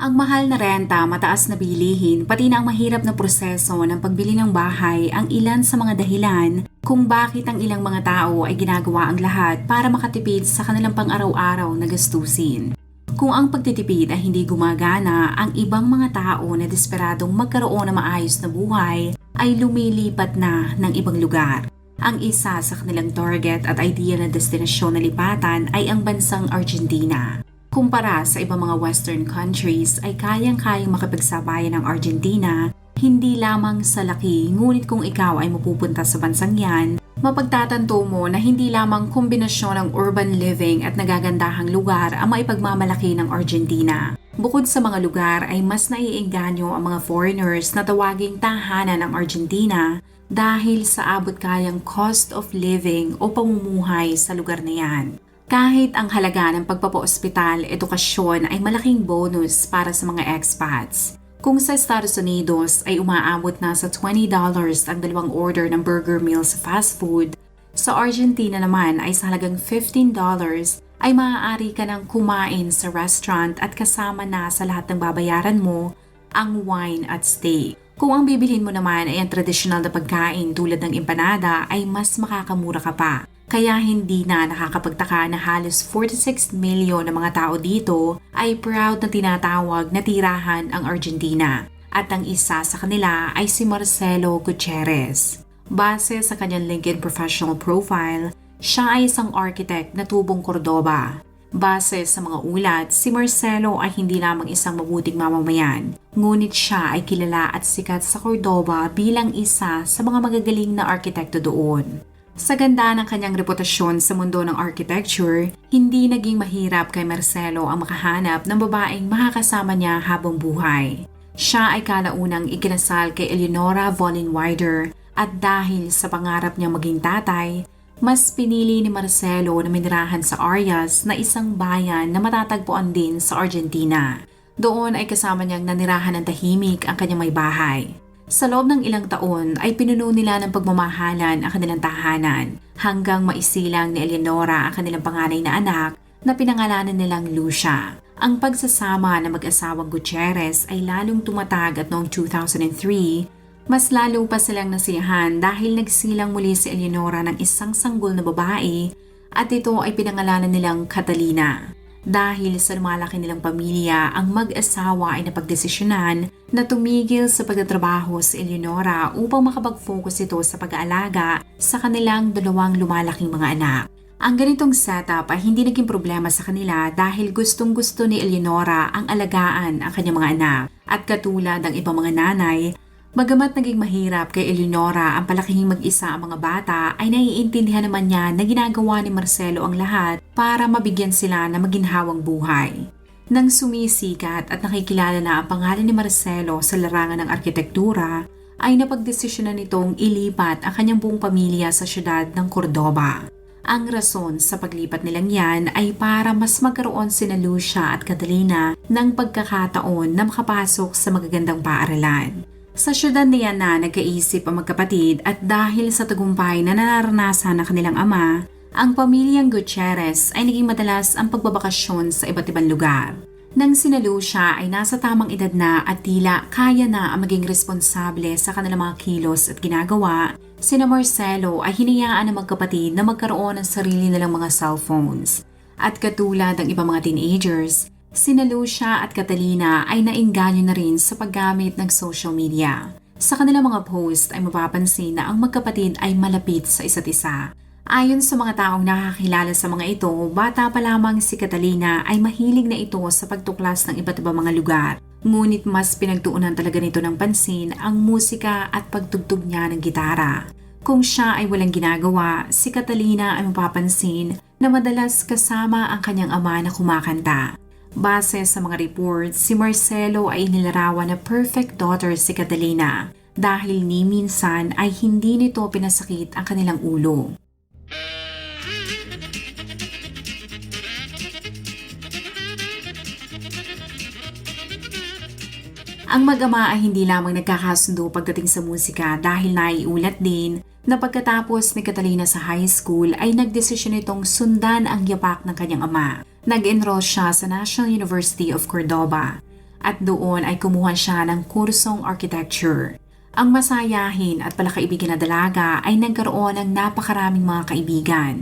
Ang mahal na renta, mataas na bilihin, pati na ang mahirap na proseso ng pagbili ng bahay ang ilan sa mga dahilan kung bakit ang ilang mga tao ay ginagawa ang lahat para makatipid sa kanilang pang-araw-araw na gastusin. Kung ang pagtitipid ay hindi gumagana, ang ibang mga tao na desperadong magkaroon ng maayos na buhay ay lumilipat na ng ibang lugar. Ang isa sa kanilang target at ideal na destinasyon na lipatan ay ang bansang Argentina. Kumpara sa ibang mga western countries ay kayang-kayang makipagsabayan ng Argentina hindi lamang sa laki ngunit kung ikaw ay mapupunta sa bansang yan, mapagtatanto mo na hindi lamang kombinasyon ng urban living at nagagandahang lugar ang maipagmamalaki ng Argentina. Bukod sa mga lugar ay mas naiengganyo ang mga foreigners na tawaging tahanan ng Argentina dahil sa abot kayang cost of living o pamumuhay sa lugar na yan. Kahit ang halaga ng pagpapa-ospital, edukasyon ay malaking bonus para sa mga expats. Kung sa Estados Unidos ay umaabot na sa $20 ang dalawang order ng burger meal sa fast food, sa Argentina naman ay sa halagang $15 ay maaari ka nang kumain sa restaurant at kasama na sa lahat ng babayaran mo ang wine at steak. Kung ang bibilhin mo naman ay ang traditional na pagkain tulad ng empanada ay mas makakamura ka pa. Kaya hindi na nakakapagtaka na halos 46 milyon ng mga tao dito ay proud na tinatawag na tirahan ang Argentina. At ang isa sa kanila ay si Marcelo Gutierrez. Base sa kanyang LinkedIn professional profile, siya ay isang architect na tubong Cordoba. Base sa mga ulat, si Marcelo ay hindi lamang isang mabuting mamamayan, ngunit siya ay kilala at sikat sa Cordoba bilang isa sa mga magagaling na arkitekto doon. Sa ganda ng kanyang reputasyon sa mundo ng architecture, hindi naging mahirap kay Marcelo ang makahanap ng babaeng makakasama niya habang buhay. Siya ay kalaunang ikinasal kay Eleonora Vollenweider at dahil sa pangarap niya maging tatay, mas pinili ni Marcelo na minirahan sa Arias na isang bayan na matatagpuan din sa Argentina. Doon ay kasama niyang nanirahan ng tahimik ang kanyang may bahay. Sa loob ng ilang taon ay pinuno nila ng pagmamahalan ang kanilang tahanan hanggang maisilang ni Eleonora ang kanilang panganay na anak na pinangalanan nilang Lucia. Ang pagsasama ng mag-asawang Gutierrez ay lalong tumatag at noong 2003, mas lalo pa silang nasiyahan dahil nagsilang muli si Eleonora ng isang sanggol na babae at ito ay pinangalanan nilang Catalina. Dahil sa lumalaki nilang pamilya, ang mag-asawa ay napagdesisyonan na tumigil sa pagtatrabaho si Eleonora upang makapag-focus ito sa pag-aalaga sa kanilang dalawang lumalaking mga anak. Ang ganitong setup ay hindi naging problema sa kanila dahil gustong gusto ni Eleonora ang alagaan ang kanyang mga anak. At katulad ng ibang mga nanay, Bagamat naging mahirap kay Eleonora ang palakihing mag-isa ang mga bata, ay naiintindihan naman niya na ginagawa ni Marcelo ang lahat para mabigyan sila na maginhawang buhay. Nang sumisikat at nakikilala na ang pangalan ni Marcelo sa larangan ng arkitektura, ay napagdesisyonan nitong ilipat ang kanyang buong pamilya sa syudad ng Cordoba. Ang rason sa paglipat nilang yan ay para mas magkaroon sina Lucia at Catalina ng pagkakataon na makapasok sa magagandang paaralan. Sa syudad niya na nagkaisip ang magkapatid at dahil sa tagumpay na nararanasan ng kanilang ama, ang pamilyang Gutierrez ay naging madalas ang pagbabakasyon sa iba't ibang lugar. Nang sinalo siya ay nasa tamang edad na at tila kaya na ang maging responsable sa kanilang mga kilos at ginagawa, sina Marcelo ay hinayaan ng magkapatid na magkaroon ng sarili nilang mga cellphones. At katulad ng ibang mga teenagers, Sina Lucia at Catalina ay nainganyo na rin sa paggamit ng social media. Sa kanilang mga post ay mapapansin na ang magkapatid ay malapit sa isa't isa. Ayon sa mga taong nakakilala sa mga ito, bata pa lamang si Catalina ay mahilig na ito sa pagtuklas ng iba't ibang mga lugar. Ngunit mas pinagtuunan talaga nito ng pansin ang musika at pagtugtog niya ng gitara. Kung siya ay walang ginagawa, si Catalina ay mapapansin na madalas kasama ang kanyang ama na kumakanta. Base sa mga reports, si Marcelo ay inilarawan na perfect daughter si Catalina dahil ni minsan ay hindi nito pinasakit ang kanilang ulo. Ang mag-ama ay hindi lamang nagkakasundo pagdating sa musika dahil naiulat din na pagkatapos ni Catalina sa high school ay nagdesisyon itong sundan ang yapak ng kanyang ama. Nag-enroll siya sa National University of Cordoba at doon ay kumuha siya ng kursong architecture. Ang masayahin at palakaibigan na dalaga ay nagkaroon ng napakaraming mga kaibigan.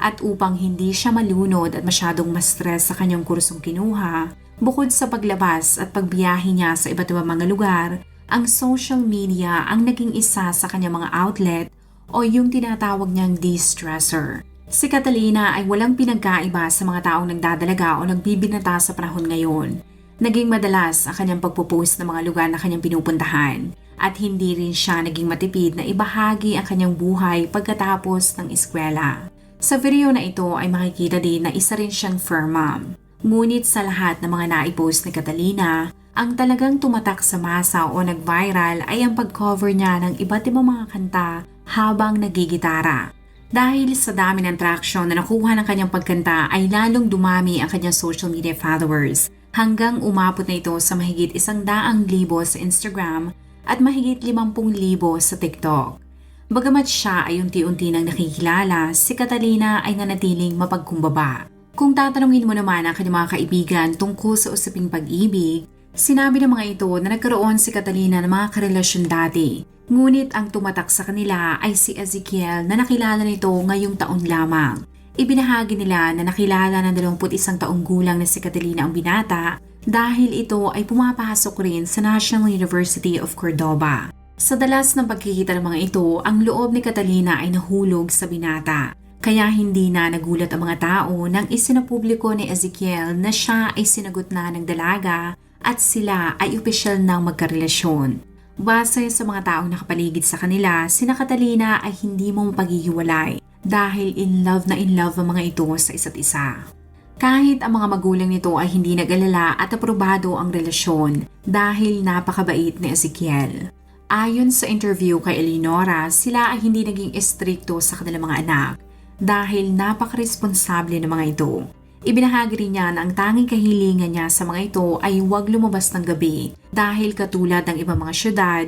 At upang hindi siya malunod at masyadong ma-stress sa kanyang kursong kinuha, bukod sa paglabas at pagbiyahe niya sa iba't ibang mga lugar, ang social media ang naging isa sa kanyang mga outlet o yung tinatawag niyang de-stressor. Si Catalina ay walang pinagkaiba sa mga taong nagdadalaga o nagbibinata sa panahon ngayon. Naging madalas ang kanyang pagpupost ng mga lugar na kanyang pinupuntahan at hindi rin siya naging matipid na ibahagi ang kanyang buhay pagkatapos ng eskwela. Sa video na ito ay makikita din na isa rin siyang fur mom. Ngunit sa lahat ng mga naipost ni Catalina, ang talagang tumatak sa masa o nag-viral ay ang pag-cover niya ng iba't ibang mga kanta habang nagigitara. Dahil sa dami ng traction na nakuha ng kanyang pagkanta ay lalong dumami ang kanyang social media followers hanggang umabot na ito sa mahigit isang daang libo sa Instagram at mahigit limampung libo sa TikTok. Bagamat siya ay unti-unti nang nakikilala, si Catalina ay nanatiling mapagkumbaba. Kung tatanungin mo naman ang kanyang mga kaibigan tungkol sa usaping pag-ibig, sinabi ng mga ito na nagkaroon si Catalina ng mga karelasyon dati. Ngunit ang tumatak sa kanila ay si Ezekiel na nakilala nito ngayong taon lamang. Ibinahagi nila na nakilala ng 21 taong gulang na si Catalina ang binata dahil ito ay pumapasok rin sa National University of Cordoba. Sa dalas ng pagkikita ng mga ito, ang loob ni Catalina ay nahulog sa binata. Kaya hindi na nagulat ang mga tao nang isinapubliko ni Ezekiel na siya ay sinagot na ng dalaga at sila ay opisyal ng magkarelasyon. Base sa mga taong nakapaligid sa kanila, sina Catalina ay hindi mo mapaghihiwalay dahil in love na in love ang mga ito sa isa't isa. Kahit ang mga magulang nito ay hindi nag-alala at aprobado ang relasyon dahil napakabait ni Ezekiel. Ayon sa interview kay Eleonora, sila ay hindi naging estrikto sa kanilang mga anak dahil napakaresponsable ng mga ito. Ibinahagi rin niya na ang tanging kahilingan niya sa mga ito ay huwag lumabas ng gabi dahil katulad ng ibang mga syudad,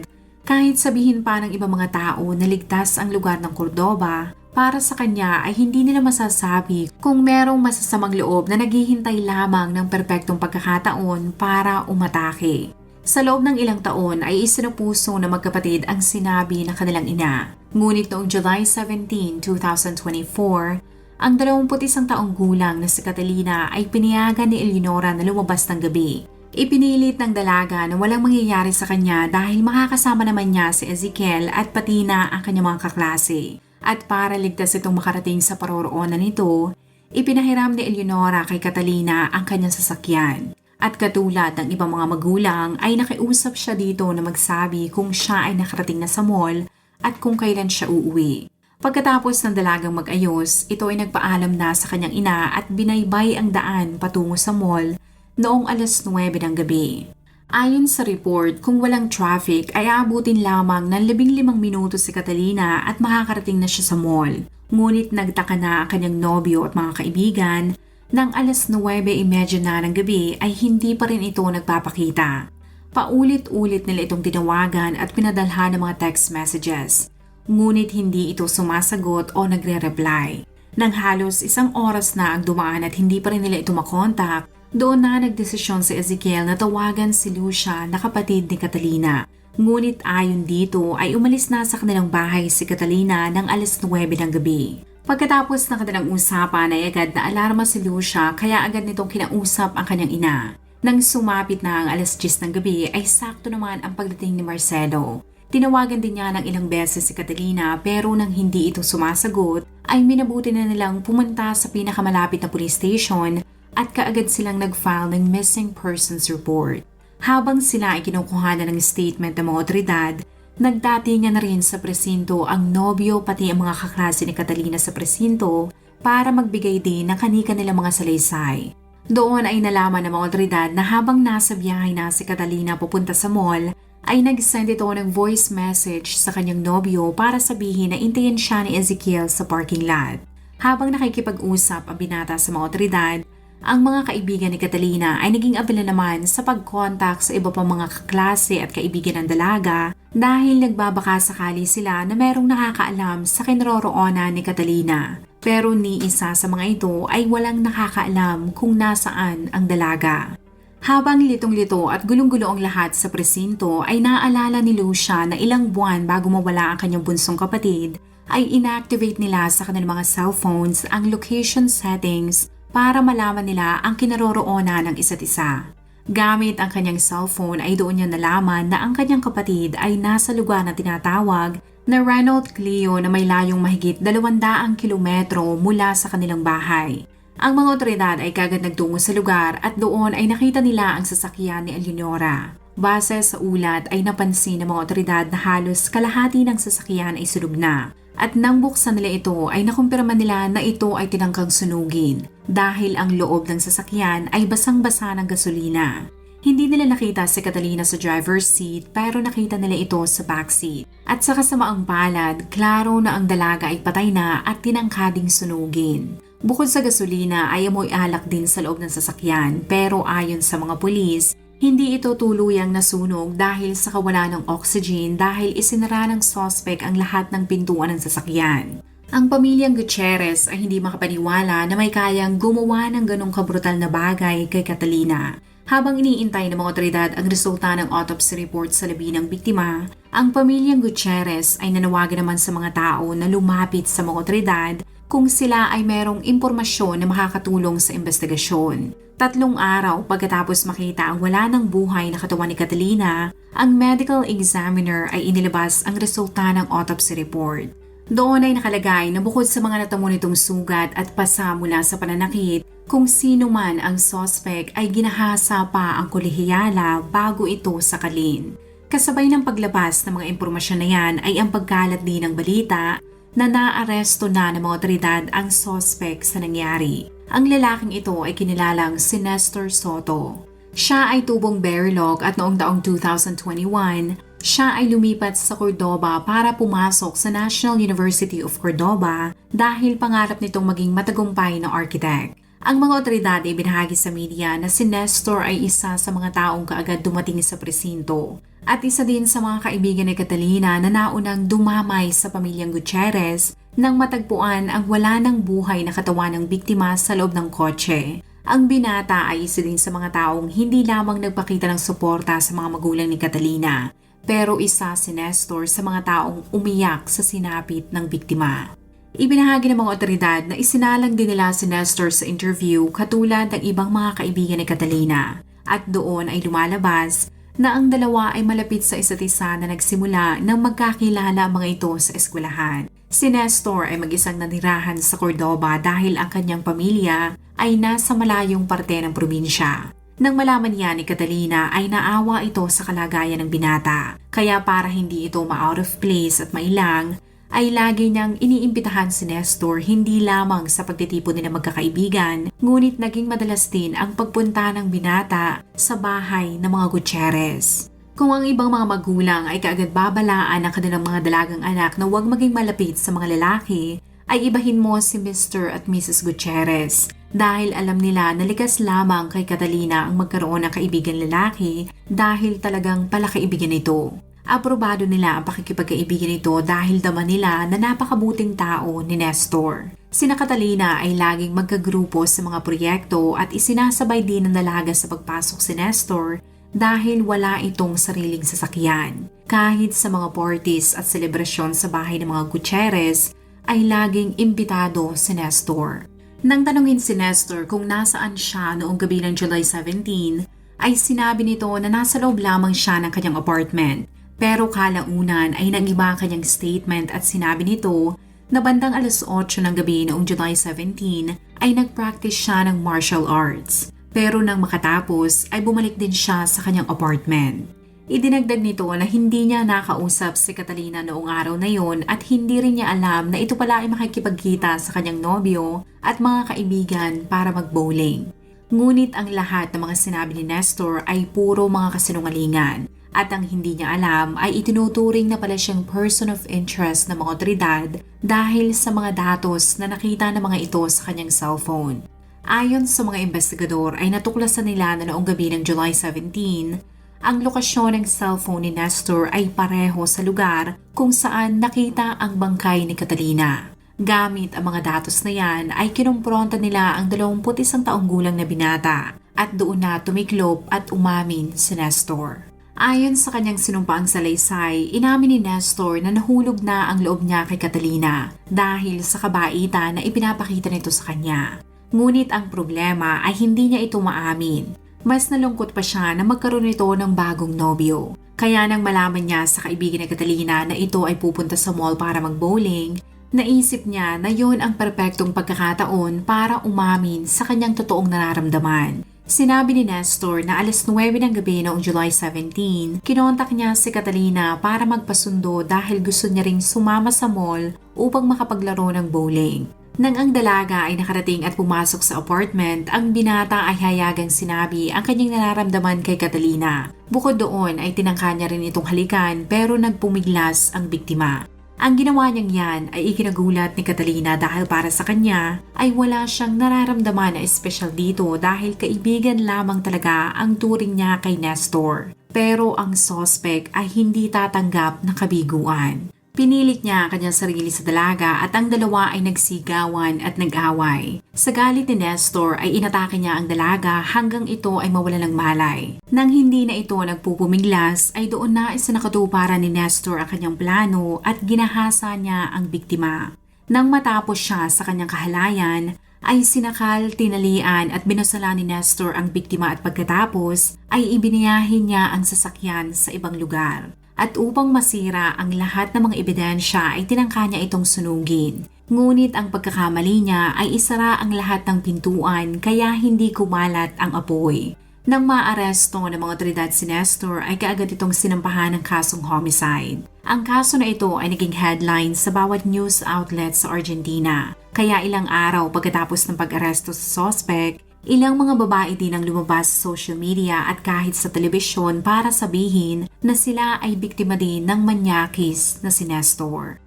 kahit sabihin pa ng ibang mga tao na ligtas ang lugar ng Cordoba, para sa kanya ay hindi nila masasabi kung merong masasamang loob na naghihintay lamang ng perpektong pagkakataon para umatake. Sa loob ng ilang taon ay isinupuso na magkapatid ang sinabi ng kanilang ina. Ngunit noong July 17, 2024, ang 21 taong gulang na si Catalina ay piniyagan ni Eleonora na lumabas ng gabi. Ipinilit ng dalaga na walang mangyayari sa kanya dahil makakasama naman niya si Ezekiel at pati na ang kanyang mga kaklase. At para ligtas itong makarating sa paroroonan nito, ipinahiram ni Eleonora kay Catalina ang kanyang sasakyan. At katulad ng ibang mga magulang ay nakiusap siya dito na magsabi kung siya ay nakarating na sa mall at kung kailan siya uuwi. Pagkatapos ng dalagang mag-ayos, ito ay nagpaalam na sa kanyang ina at binaybay ang daan patungo sa mall noong alas 9 ng gabi. Ayon sa report, kung walang traffic ay aabutin lamang ng 15 minuto si Catalina at makakarating na siya sa mall. Ngunit nagtaka na ang kanyang nobyo at mga kaibigan nang alas 9.30 na ng gabi ay hindi pa rin ito nagpapakita. Paulit-ulit nila itong tinawagan at pinadalhan ng mga text messages. Ngunit hindi ito sumasagot o nagre-reply. Nang halos isang oras na ang dumaan at hindi pa rin nila ito makontak, doon na nagdesisyon si Ezekiel na tawagan si Lucia na kapatid ni Catalina. Ngunit ayon dito ay umalis na sa kanilang bahay si Catalina ng alas 9 ng gabi. Pagkatapos ng kanilang usapan ay agad na alarma si Lucia kaya agad nitong kinausap ang kanyang ina. Nang sumapit na ang alas 10 ng gabi ay sakto naman ang pagdating ni Marcelo. Tinawagan din niya ng ilang beses si Catalina pero nang hindi ito sumasagot ay minabuti na nilang pumunta sa pinakamalapit na police station at kaagad silang nag-file ng missing persons report. Habang sila ay kinukuhanan ng statement ng mga otoridad, Nagdatingan na rin sa presinto ang nobyo pati ang mga kaklase ni Catalina sa presinto para magbigay din ng kanika nilang mga salaysay. Doon ay nalaman ng mga otoridad na habang nasa biyahe na si Catalina papunta sa mall, ay nag-send ito ng voice message sa kanyang nobyo para sabihin na intayin siya ni Ezekiel sa parking lot. Habang nakikipag-usap ang binata sa mga otoridad, ang mga kaibigan ni Catalina ay naging abala naman sa pag-contact sa iba pang mga kaklase at kaibigan ng dalaga dahil nagbabaka sakali sila na merong nakakaalam sa kinroroonan ni Catalina. Pero ni isa sa mga ito ay walang nakakaalam kung nasaan ang dalaga. Habang litong-lito at gulong-gulo ang lahat sa presinto ay naalala ni Lucia na ilang buwan bago mawala ang kanyang bunsong kapatid ay inactivate nila sa kanilang mga cellphones ang location settings para malaman nila ang kinaroroonan ng isa't isa. Gamit ang kanyang cellphone ay doon niya nalaman na ang kanyang kapatid ay nasa lugar na tinatawag na Ronald Cleo na may layong mahigit 200 kilometro mula sa kanilang bahay. Ang mga otoridad ay kagad nagtungo sa lugar at doon ay nakita nila ang sasakyan ni Eleonora. Base sa ulat ay napansin ng mga otoridad na halos kalahati ng sasakyan ay sulog na. At nang buksan nila ito ay nakumpirma nila na ito ay tinangkang sunugin dahil ang loob ng sasakyan ay basang-basa ng gasolina. Hindi nila nakita si Catalina sa driver's seat pero nakita nila ito sa backseat. At sa kasamaang palad, klaro na ang dalaga ay patay na at tinangkading sunugin. Bukod sa gasolina ay amoy alak din sa loob ng sasakyan pero ayon sa mga pulis, hindi ito tuluyang nasunog dahil sa kawalan ng oxygen dahil isinara ng sospek ang lahat ng pintuan ng sasakyan. Ang pamilyang Gutierrez ay hindi makapaniwala na may kayang gumawa ng ganong kabrutal na bagay kay Catalina. Habang iniintay ng mga otoridad ang resulta ng autopsy report sa labi ng biktima, ang pamilyang Gutierrez ay nanawagan naman sa mga tao na lumapit sa mga otoridad kung sila ay merong impormasyon na makakatulong sa investigasyon. Tatlong araw pagkatapos makita ang wala ng buhay na katawan ni Catalina, ang medical examiner ay inilabas ang resulta ng autopsy report. Doon ay nakalagay na bukod sa mga natamo nitong sugat at pasa mula sa pananakit, kung sino man ang sospek ay ginahasa pa ang kolehiyala bago ito sakalin. Kasabay ng paglabas ng mga impormasyon na yan ay ang pagkalat din ng balita na naaresto na ng mga otoridad ang sospek sa nangyari. Ang lalaking ito ay kinilalang si Nestor Soto. Siya ay tubong Berilog at noong taong 2021, siya ay lumipat sa Cordoba para pumasok sa National University of Cordoba dahil pangarap nitong maging matagumpay na architect. Ang mga otoridad ay binahagi sa media na si Nestor ay isa sa mga taong kaagad dumating sa presinto at isa din sa mga kaibigan ni Catalina na naunang dumamay sa pamilyang Gutierrez nang matagpuan ang wala ng buhay na katawan ng biktima sa loob ng kotse. Ang binata ay isa din sa mga taong hindi lamang nagpakita ng suporta sa mga magulang ni Catalina, pero isa si Nestor sa mga taong umiyak sa sinapit ng biktima. Ibinahagi ng mga otoridad na isinalang din nila si Nestor sa interview katulad ng ibang mga kaibigan ni Catalina at doon ay lumalabas na ang dalawa ay malapit sa isa't isa na nagsimula nang magkakilala ang mga ito sa eskwelahan. Si Nestor ay mag-isang nanirahan sa Cordoba dahil ang kanyang pamilya ay nasa malayong parte ng probinsya. Nang malaman niya ni Catalina ay naawa ito sa kalagayan ng binata. Kaya para hindi ito ma-out of place at mailang, ay lagi niyang iniimbitahan si Nestor hindi lamang sa pagtitipon nila magkakaibigan, ngunit naging madalas din ang pagpunta ng binata sa bahay ng mga Gutierrez. Kung ang ibang mga magulang ay kaagad babalaan ang kanilang mga dalagang anak na huwag maging malapit sa mga lalaki, ay ibahin mo si Mr. at Mrs. Gutierrez dahil alam nila na likas lamang kay Catalina ang magkaroon ng kaibigan lalaki dahil talagang palakaibigan ito. Aprobado nila ang pakikipagkaibigan nito dahil dama nila na napakabuting tao ni Nestor. Sina Catalina ay laging magkagrupo sa mga proyekto at isinasabay din ng dalaga sa pagpasok si Nestor dahil wala itong sariling sasakyan. Kahit sa mga parties at selebrasyon sa bahay ng mga Gutierrez, ay laging imbitado si Nestor. Nang tanungin si Nestor kung nasaan siya noong gabi ng July 17, ay sinabi nito na nasa loob lamang siya ng kanyang apartment. Pero kalaunan ay nagiba ang kanyang statement at sinabi nito na bandang alas 8 ng gabi noong July 17 ay nagpractice siya ng martial arts. Pero nang makatapos ay bumalik din siya sa kanyang apartment. Idinagdag nito na hindi niya nakausap si Catalina noong araw na yon at hindi rin niya alam na ito pala ay makikipagkita sa kanyang nobyo at mga kaibigan para mag-bowling. Ngunit ang lahat ng mga sinabi ni Nestor ay puro mga kasinungalingan. At ang hindi niya alam ay itinuturing na pala siyang person of interest ng mga otoridad dahil sa mga datos na nakita ng mga ito sa kanyang cellphone. Ayon sa mga investigador ay natuklasan nila na noong gabi ng July 17, ang lokasyon ng cellphone ni Nestor ay pareho sa lugar kung saan nakita ang bangkay ni Catalina. Gamit ang mga datos na yan ay kinumpronta nila ang 21 taong gulang na binata at doon na tumiklop at umamin si Nestor. Ayon sa kanyang sinumpaang salaysay, inamin ni Nestor na nahulog na ang loob niya kay Catalina dahil sa kabaitan na ipinapakita nito sa kanya. Ngunit ang problema ay hindi niya ito maamin. Mas nalungkot pa siya na magkaroon ito ng bagong nobyo. Kaya nang malaman niya sa kaibigan ni Catalina na ito ay pupunta sa mall para mag-bowling, naisip niya na yon ang perpektong pagkakataon para umamin sa kanyang totoong nararamdaman. Sinabi ni Nestor na alas 9 ng gabi noong July 17, kinontak niya si Catalina para magpasundo dahil gusto niya ring sumama sa mall upang makapaglaro ng bowling. Nang ang dalaga ay nakarating at pumasok sa apartment, ang binata ay hayagang sinabi ang kanyang nararamdaman kay Catalina. Bukod doon ay tinangka niya rin itong halikan pero nagpumiglas ang biktima. Ang ginawa niyang yan ay ikinagulat ni Catalina dahil para sa kanya ay wala siyang nararamdaman na espesyal dito dahil kaibigan lamang talaga ang turing niya kay Nestor. Pero ang sospek ay hindi tatanggap na kabiguan. Pinilit niya ang kanyang sarili sa dalaga at ang dalawa ay nagsigawan at nag-away. Sa galit ni Nestor ay inatake niya ang dalaga hanggang ito ay mawala ng malay. Nang hindi na ito nagpupumiglas ay doon na isa nakatuparan ni Nestor ang kanyang plano at ginahasa niya ang biktima. Nang matapos siya sa kanyang kahalayan, ay sinakal, tinalian at binasala ni Nestor ang biktima at pagkatapos ay ibiniyahin niya ang sasakyan sa ibang lugar. At upang masira ang lahat ng mga ebidensya ay tinangka niya itong sunugin. Ngunit ang pagkakamali niya ay isara ang lahat ng pintuan kaya hindi kumalat ang apoy. Nang maaresto ng mga otoridad si Nestor ay kaagad itong sinampahan ng kasong homicide. Ang kaso na ito ay naging headline sa bawat news outlet sa Argentina. Kaya ilang araw pagkatapos ng pag-aresto sa suspect, Ilang mga babae din ang lumabas sa social media at kahit sa telebisyon para sabihin na sila ay biktima din ng manyakis na si Nestor.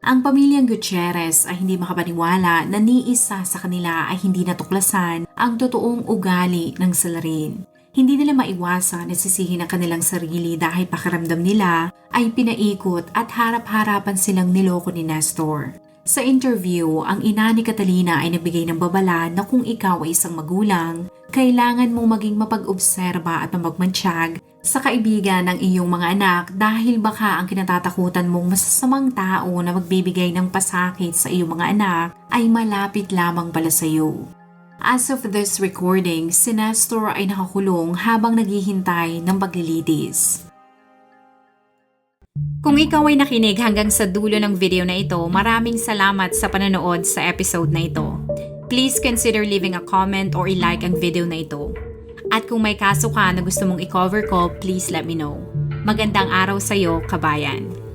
Ang pamilyang Gutierrez ay hindi makapaniwala na ni isa sa kanila ay hindi natuklasan ang totoong ugali ng salarin. Hindi nila maiwasan na sisihin ang kanilang sarili dahil pakiramdam nila ay pinaikot at harap-harapan silang niloko ni Nestor. Sa interview, ang ina ni Catalina ay nagbigay ng babala na kung ikaw ay isang magulang, kailangan mong maging mapag-obserba at mapagmantsyag sa kaibigan ng iyong mga anak dahil baka ang kinatatakutan mong masasamang tao na magbibigay ng pasakit sa iyong mga anak ay malapit lamang pala sa iyo. As of this recording, si Nestor ay nakakulong habang naghihintay ng paglilitis. Kung ikaw ay nakinig hanggang sa dulo ng video na ito, maraming salamat sa panonood sa episode na ito. Please consider leaving a comment or i-like ang video na ito. At kung may kaso ka na gusto mong i-cover ko, please let me know. Magandang araw sa iyo, kabayan.